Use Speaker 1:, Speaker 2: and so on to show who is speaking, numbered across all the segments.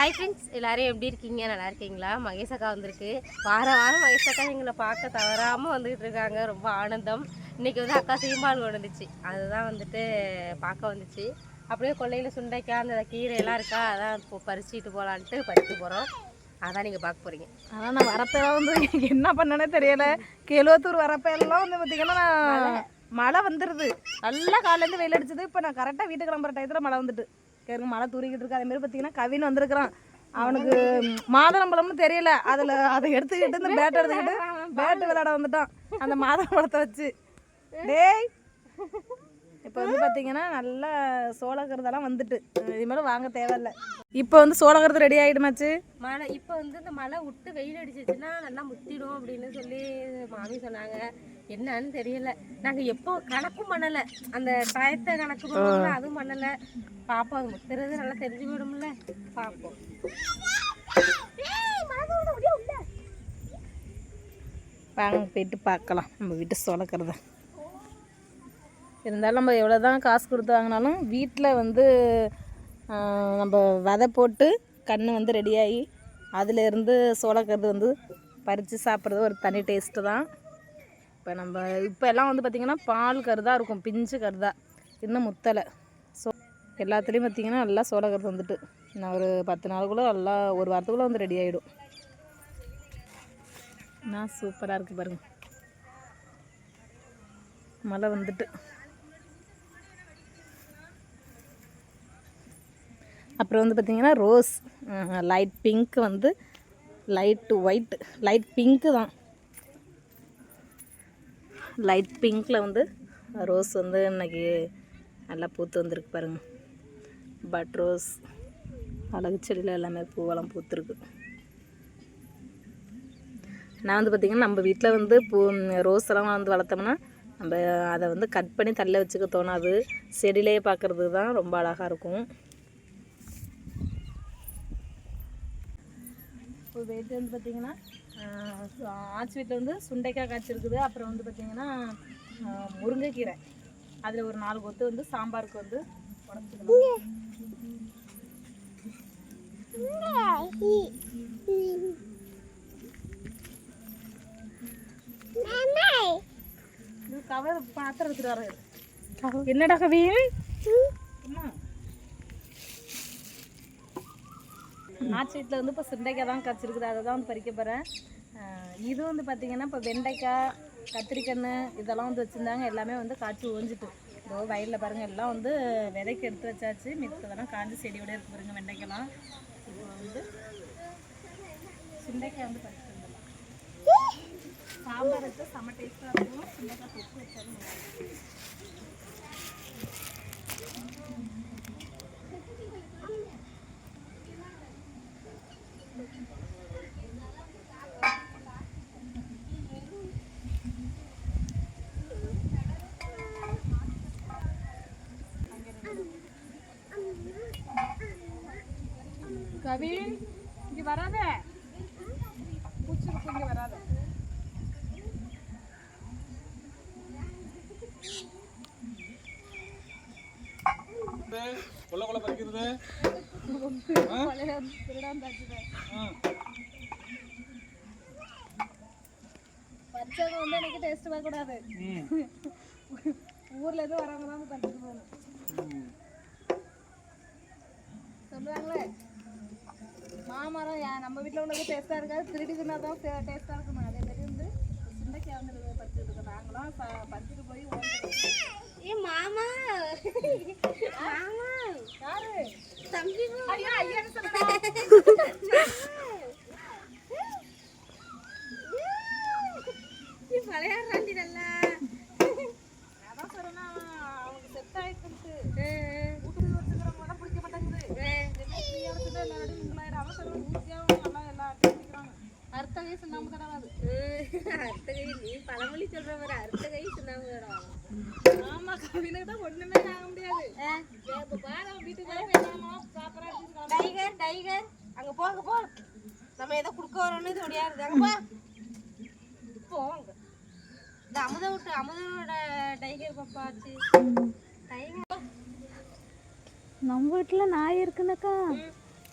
Speaker 1: hi friends எல்லோரும் எப்படி இருக்கீங்க நல்லா இருக்கீங்களா மகேஷ் அக்கா வந்திருக்கு வார வாரம் மகேஷ் அக்கா எங்களை பார்க்க தவறாமல் வந்துகிட்டு இருக்காங்க ரொம்ப ஆனந்தம் இன்றைக்கி வந்து அக்கா சீம்பால் வந்துச்சு அதுதான் வந்துட்டு பார்க்க வந்துச்சு அப்படியே கொள்ளையில் சுண்டைக்காய் அந்த கீரையெல்லாம் இருக்கா அதான் இப்போ பறிச்சுட்டு போகலான்ட்டு பறித்து போகிறோம் அதான் நீங்கள் பார்க்க போகிறீங்க ஆனால் நான் வரப்பெல்லாம் வந்து எனக்கு என்ன பண்ணனே தெரியலை கேளுவத்தூர் வரப்பெல்லாம் வந்து பார்த்திங்கன்னா நான் மழை வந்துடுது நல்லா காலையிலேருந்து வெயில் அடிச்சது இப்போ நான் கரெக்டாக வீட்டுக்கு கிளம்புற டயத்தில் மழை வந்துட்டு கேருங்க மழை தூரிக்கிட்டு இருக்கு மாதிரி பார்த்தீங்கன்னா கவின் வந்திருக்கிறான் அவனுக்கு மாதுளம்பழம்னு தெரியல அதில் அதை எடுத்துக்கிட்டு இந்த பேட் எடுத்துக்கிட்டு பேட்டு விளையாட வந்துட்டான் அந்த மாதுளம்பழத்தை வச்சு டேய் இப்போ வந்து பார்த்தீங்கன்னா நல்லா சோளக்கிறதெல்லாம் வந்துட்டு இனிமேலும் வாங்க தேவையில்லை இப்போ வந்து சோளக்கிறது ரெடி ஆகிடுமாச்சு மழை இப்போ வந்து இந்த மழை விட்டு வெயில் அடிச்சிச்சுன்னா நல்லா முத்திடும் அப்படின்னு சொல்லி மாமி சொன்னாங்க என்னன்னு தெரியல நாங்கள் எப்போ கணக்கும் பண்ணலை அந்த டயத்தை கணக்கு பண்ணல அதுவும் பண்ணலை பார்ப்போம் அது முத்துறது நல்லா தெரிஞ்சு போயிடும்ல பார்ப்போம் வாங்க போயிட்டு பார்க்கலாம் நம்ம வீட்டு சோளக்கிறத இருந்தாலும் நம்ம எவ்வளோ தான் காசு கொடுத்து வாங்கினாலும் வீட்டில் வந்து நம்ம விதை போட்டு கன்று வந்து ரெடியாகி அதிலேருந்து சோளக்கருது வந்து பறித்து சாப்பிட்றது ஒரு தனி டேஸ்ட்டு தான் இப்போ நம்ம இப்போ எல்லாம் வந்து பார்த்திங்கன்னா பால் கருதாக இருக்கும் பிஞ்சு கருதாக இன்னும் முத்தலை ஸோ எல்லாத்துலேயும் பார்த்திங்கன்னா நல்லா சோளக்கருது வந்துட்டு நான் ஒரு பத்து நாளுக்குள்ளே நல்லா ஒரு வாரத்துக்குள்ளே வந்து ரெடி ஆகிடும் நான் சூப்பராக இருக்குது பாருங்கள் மழை வந்துட்டு அப்புறம் வந்து பார்த்திங்கன்னா ரோஸ் லைட் பிங்க் வந்து லைட்டு ஒயிட் லைட் பிங்க்கு தான் லைட் பிங்க்கில் வந்து ரோஸ் வந்து இன்றைக்கி நல்லா பூத்து வந்திருக்கு பாருங்கள் பட் ரோஸ் அழகு செடியில் எல்லாமே பூவெல்லாம் பூத்துருக்கு நான் வந்து பார்த்திங்கன்னா நம்ம வீட்டில் வந்து பூ ரோஸ் எல்லாம் வந்து வளர்த்தோம்னா நம்ம அதை வந்து கட் பண்ணி தள்ள வச்சுக்க தோணாது செடியிலே பார்க்குறதுக்கு தான் ரொம்ப அழகாக இருக்கும் இப்போ வெயிட் வந்து பார்த்திங்கன்னா ஆச்சு வீட்டில் வந்து சுண்டைக்காய் காய்ச்சிருக்குது அப்புறம் வந்து பார்த்திங்கன்னா முருங்கைக்கீரை அதில் ஒரு நாலு கொத்து வந்து சாம்பாருக்கு வந்து உடம்பு கவர் பாத்திரம் எடுத்துட்டு வர என்னடா கவி அம்மா நாட்டு வீட்டில் வந்து இப்போ சுண்டைக்காய் தான் கிடச்சிருக்குது அதை தான் வந்து பறிக்க போகிறேன் இது வந்து பார்த்திங்கன்னா இப்போ வெண்டைக்காய் கத்திரிக்கன்று இதெல்லாம் வந்து வச்சுருந்தாங்க எல்லாமே வந்து காய்ச்சி ஓஞ்சிட்டு இதோ வயலில் பாருங்கள் எல்லாம் வந்து விதைக்கு எடுத்து வச்சாச்சு மித்ததெல்லாம் காஞ்சி செடியோட இருக்கு பாருங்கள் வெண்டைக்கெல்லாம் இப்போ வந்து சுண்டைக்காய் வந்து பறிச்சு சாம்பார் வச்சா செம்ம டேஸ்ட்டாக இருக்கும் சுண்டைக்காய் தொட்டு வச்சாலும் கவின் இங்க வராத பூச்சிருக்கு இங்கே வராத
Speaker 2: கொள்ள கொள்ள பறிக்கிறது
Speaker 1: பறிச்சவங்க வந்து எனக்கு டேஸ்ட் கூடாது ஊர்ல எதுவும் வரவங்க தான் பறிச்சுட்டு போகணும் நம்ம வீட்டில் உள்ளது டேஸ்ட்டாக இருக்காது திருடி தின்னா தான் டேஸ்ட்டாக இருக்கும் அதே மாதிரி வந்து சுண்டைக்காய் வந்து பறிச்சுட்டு இருக்கோம்
Speaker 3: நாங்களும் பறிச்சுட்டு போய் ஏ மாமா
Speaker 1: மாமா யாரு
Speaker 3: தம்பி ஐயா ஐயா
Speaker 1: விளையாடுறாண்டி நல்லா கவினுக்கு வீட்டுக்கு டைகர் டைகர் அங்க போங்க நம்ம ஏதோ குடுக்க இது முடியாது அங்க போ போங்க அமுதோட டைகர் பாப்பாச்சு டைகர் நம்ம வீட்டுல நாய் இருக்குனக்கா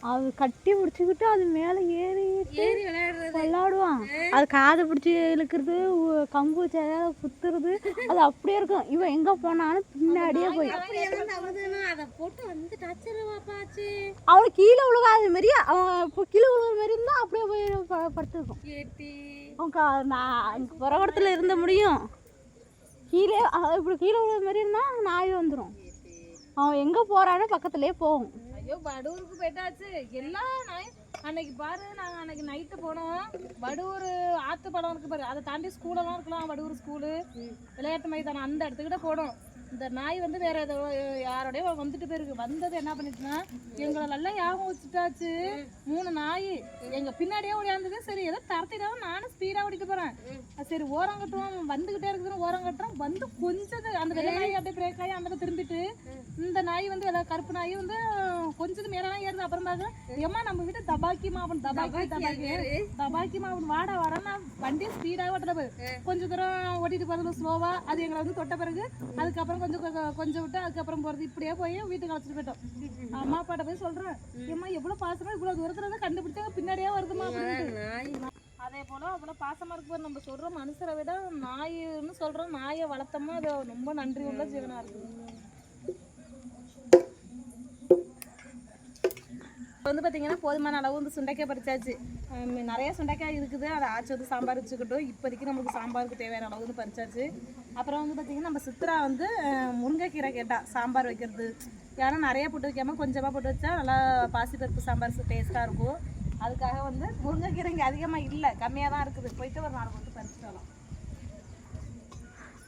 Speaker 1: அது கட்டி பிடிச்சிக்கிட்டு அது மேலே ஏறி ஏறி விளையாடுவான் அது காது பிடிச்சி இழுக்கிறது கம்பு சேதால குத்துறது அது அப்படியே இருக்கும் இவன் எங்கே போனாலும் பின்னாடியே போய் அவளை கீழே விழுகாத மாரி அவன் இப்போ கீழே விழுகிற மாரி இருந்தால் அப்படியே போய் படுத்துருக்கும் அவன் நான் புறவடத்தில் இருந்த முடியும் கீழே இப்படி கீழே விழுகிற மாதிரி இருந்தால் நாய் வந்துடும் அவன் எங்கே போகிறானோ பக்கத்துலேயே போகும் ஐயோ வடூருக்கு போயிட்டாச்சு எல்லாம் அன்னைக்கு பாரு நாங்கள் அன்னைக்கு நைட்டு போனோம் வடூர் ஆத்து படம் இருக்கு பாரு அதை தாண்டி ஸ்கூலெல்லாம் இருக்கலாம் வடூர் ஸ்கூலு விளையாட்டு மைதானம் அந்த இடத்துக்கிட்ட போனோம் இந்த நாய் வந்து வேற ஏதோ யாரோடய வந்துட்டு போயிருக்கு வந்தது என்ன பண்ணிட்டுனா எங்களை நல்லா ஞாபகம் வச்சுட்டாச்சு மூணு நாய் எங்க பின்னாடியே ஓடியாந்துக்கு சரி ஏதோ தரத்திடாம நானும் ஸ்பீடா ஓடிட்டு போறேன் சரி ஓரம் கட்டுவோம் வந்துகிட்டே இருக்குதுன்னு ஓரம் கட்டுறோம் வந்து கொஞ்சது அந்த வெள்ளை நாய் அப்படியே பிரேக் ஆகி அந்த திரும்பிட்டு இந்த நாய் வந்து ஏதாவது கருப்பு நாய் வந்து கொஞ்சது மேலாம் ஏறுது அப்புறம் பாக்குறேன் ஏமா நம்ம வீட்டு தபாக்கி மாவன் தபாக்கி தபாக்கி தபாக்கி மாவன் வாடா வாடா வண்டி ஸ்பீடாக ஓட்டுறது கொஞ்சம் தூரம் ஓட்டிட்டு போகிறது ஸ்லோவாக அது எங்களை வந்து தொட்ட பிறகு அதுக்கப்புறம் கொஞ்சம் கொஞ்சம் விட்டு அதுக்கப்புறம் போகிறது இப்படியே போய் வீட்டுக்கு அழைச்சிட்டு போயிட்டோம் அம்மா அப்பாட்ட போய் சொல்கிறேன் ஏம்மா எவ்வளோ பாசமாக இவ்வளோ தூரத்தில் தான் கண்டுபிடிச்சா பின்னாடியே வருதுமா அதே போல் அவ்வளோ பாசமாக இருக்கு நம்ம சொல்கிறோம் மனுஷரை விட நாயின்னு சொல்கிறோம் நாயை வளர்த்தோம்னா அது ரொம்ப நன்றி உள்ள ஜீவனாக இருக்குது வந்து பார்த்தீங்கன்னா போதுமான அளவு வந்து சுண்டைக்காய் பறிச்சாச்சு நிறையா சுண்டைக்காய் இருக்குது அதை ஆச்சு வந்து சாம்பார் வச்சுக்கிட்டோம் இப்போதைக்கு நம்மளுக்கு சாம்பாருக்கு தேவையான அளவு வந்து பறிச்சாச்சு அப்புறம் வந்து பார்த்திங்கன்னா நம்ம சித்ரா வந்து முருங்கைக்கீரை கேட்டால் சாம்பார் வைக்கிறது ஏன்னா நிறையா போட்டு வைக்காமல் கொஞ்சமாக போட்டு வச்சா நல்லா பாசிப்பருப்பு சாம்பார் டேஸ்ட்டாக இருக்கும் அதுக்காக வந்து முருங்கைக்கீரை இங்கே அதிகமாக இல்லை கம்மியாக தான் இருக்குது போயிட்டு ஒரு நாலு கொத்து பறிச்சுட்டு வரலாம்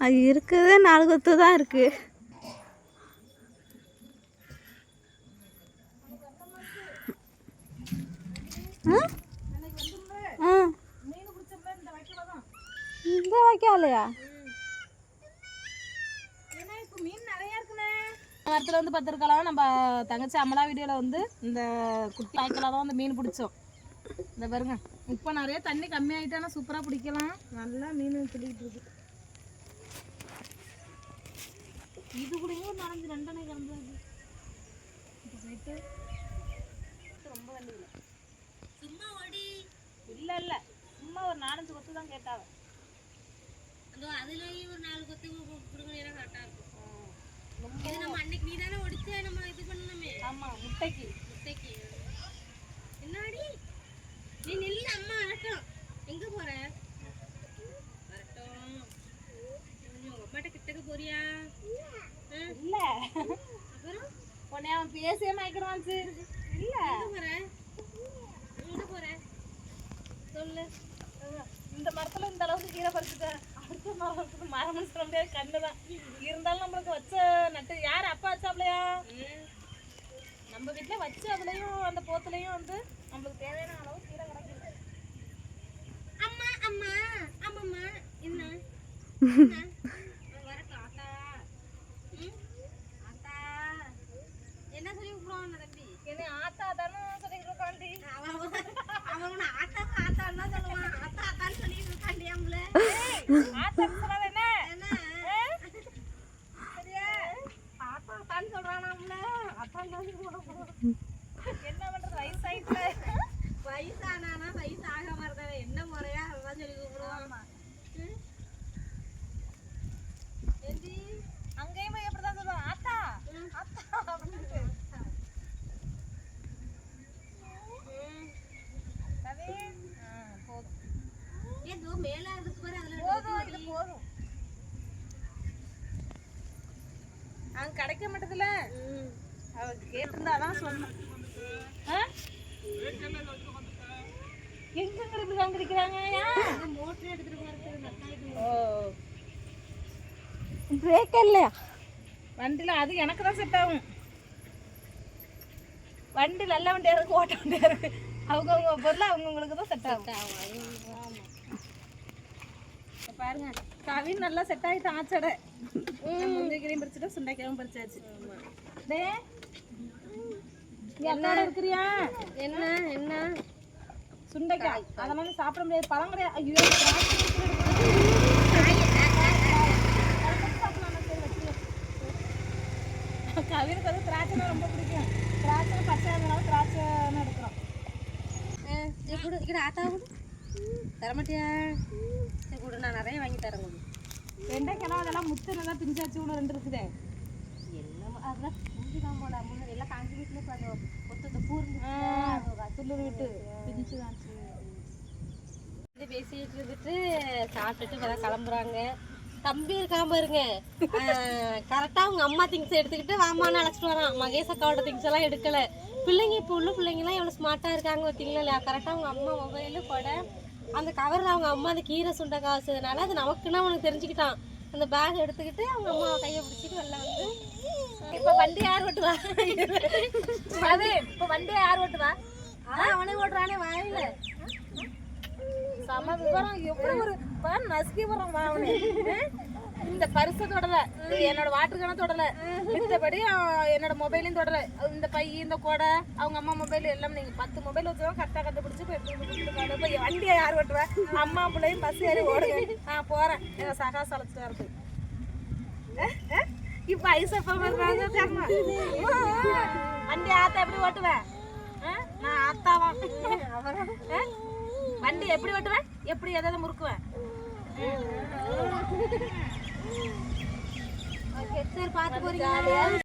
Speaker 1: அது இருக்குது நாலு கொத்து தான் இருக்குது இந்த வைக்காலையா நேரத்தில் வந்து பார்த்துருக்கலாம் நம்ம தங்கச்சி அமலா வீடியோவில் வந்து இந்த குட்டி வாய்க்கலாக தான் வந்து மீன் பிடிச்சோம் இந்த பாருங்க இப்போ நிறைய தண்ணி ஆனால் சூப்பராக பிடிக்கலாம் நல்லா மீன் பிடிக்கிட்டு இருக்கு இது கூடயும் நனைஞ்சு ரெண்டனை கலந்து இல்ல சும்மா ஒரு நாலஞ்சு கொத்து தான் கேட்டாவ அதுலயும் ஒரு நாலு கொத்து கொடுக்கணும் கரெக்டா இருக்கும் நீ தானே ஒடிச்சு நம்ம இது பண்ணணுமே ஆமா நீ நில்லு அம்மா வரட்டும் எங்க போற வரட்டும் அம்மாட்ட கிட்டக்கு போறியா இல்ல அப்புறம் உன்னை அவன் பேசவே மயக்கிறான் இல்ல போற சொல்லு இந்த மரத்துல இந்த அளவுக்கு கீரை பறிச்சுட்டேன் அடுத்த மரம் மரம்னு சொல்ல முடியாது கண்ணுதான் இருந்தாலும் நம்மளுக்கு வச்ச நட்டு யார் அப்பா வச்சாப்லையா நம்ம வீட்டுல வச்சு அதுலயும் அந்த போத்துலயும் வந்து நம்மளுக்கு தேவையான அளவு கீரை கிடைக்குது அம்மா அம்மா அம்மாம்மா என்ன என்ன சொல்லி விடுவான் தம்பி என்ன ஆத்தா தானே சொல்லிட்டு இருக்காண்டி அவன் ஆத்தா அக்கா சொல்லிட்டு இருக்காண்டியாம்ல கேட்டிருந்தாதான் சொன்னேன் எங்க அது எனக்கு தான் செட் ஆகும் வண்டி நல்லா வண்டியாக இருக்கு ஓட்ட வண்டியாக இருக்கு அவங்கவுங்க பொருள் அவங்கவுங்களுக்கு தான் செட் ஆகும் பாருங்க கவின் நல்லா செட் ஆகிட்டு ஆச்சடை பறிச்சிட்டோம் சுண்டைக்காயும் பறிச்சாச்சு டே என்ன இருக்கிறியா என்ன என்ன சுண்டைக்காய் அதனால சாப்பிட முடியாது பழம் கிடையாது ஐயோ கவிருக்கு வந்து திராட்சைனா ரொம்ப பிடிக்கும் திராட்சை பச்சை அதனால திராட்சைன்னு எடுக்கிறோம் இப்படி இக்கட ஆத்தா கூட தரமாட்டியா சரி கூட நான் நிறைய வாங்கி தரேன் வெண்டைக்கெல்லாம் அதெல்லாம் முத்துனதான் பிஞ்சாச்சு ஒன்று ரெண்டு இருக்குதே முன்னாடி எல்லாம் பேசிட்டு இருந்துட்டு சாப்பிட்டுட்டு கிளம்புறாங்க தம்பி இருக்காம கரெக்டா அம்மா திங்ஸ் எடுத்துக்கிட்டு வாமான்னு அழைச்சிட்டு மகேஷ் அக்காவோட எல்லாம் பிள்ளைங்க இப்போ உள்ள பிள்ளைங்க எல்லாம் எவ்வளவு ஸ்மார்ட்டா இருக்காங்க பார்த்தீங்களா கரெக்டா அவங்க அம்மா மொபைலு கூட அந்த கவரில் அவங்க அம்மா அந்த கீரை சுண்டை காசுனால அது நமக்குன்னா அவனுக்கு தெரிஞ்சுக்கிட்டான் அந்த பேக் எடுத்துக்கிட்டு அவங்க அம்மா கையை பிடிச்சிட்டு வெளில வந்து இப்போ வண்டி யார் ஓட்டுவா அது இப்போ வண்டியை யார் ஓட்டுவா ஆனால் அவனே ஓட்டுறானே வாயில சம விவரம் எவ்வளோ ஒரு நசுக்கி வரோம் வா அவனே இந்த பரிசு தொடல என்னோட வாட்டர் கணம் தொடல மித்தபடி என்னோட மொபைலையும் தொடல இந்த பை இந்த கொடை அவங்க அம்மா மொபைல் எல்லாம் நீங்க பத்து மொபைல் வச்சுக்கோ கரெக்டாக கண்டுபிடிச்சி போய் வண்டியை யார் ஓட்டுவேன் அம்மா பிள்ளையும் பஸ் ஏறி ஓடுங்க நான் போறேன் என் சகா சலச்சுட்டா இருக்கு இப்ப ஐசப்பா வண்டி ஆத்தா எப்படி ஓட்டுவேன் நான் ஆத்தாவா வண்டி எப்படி ஓட்டுவேன் எப்படி எதாவது முறுக்குவேன் और खेतर बात बोरिंग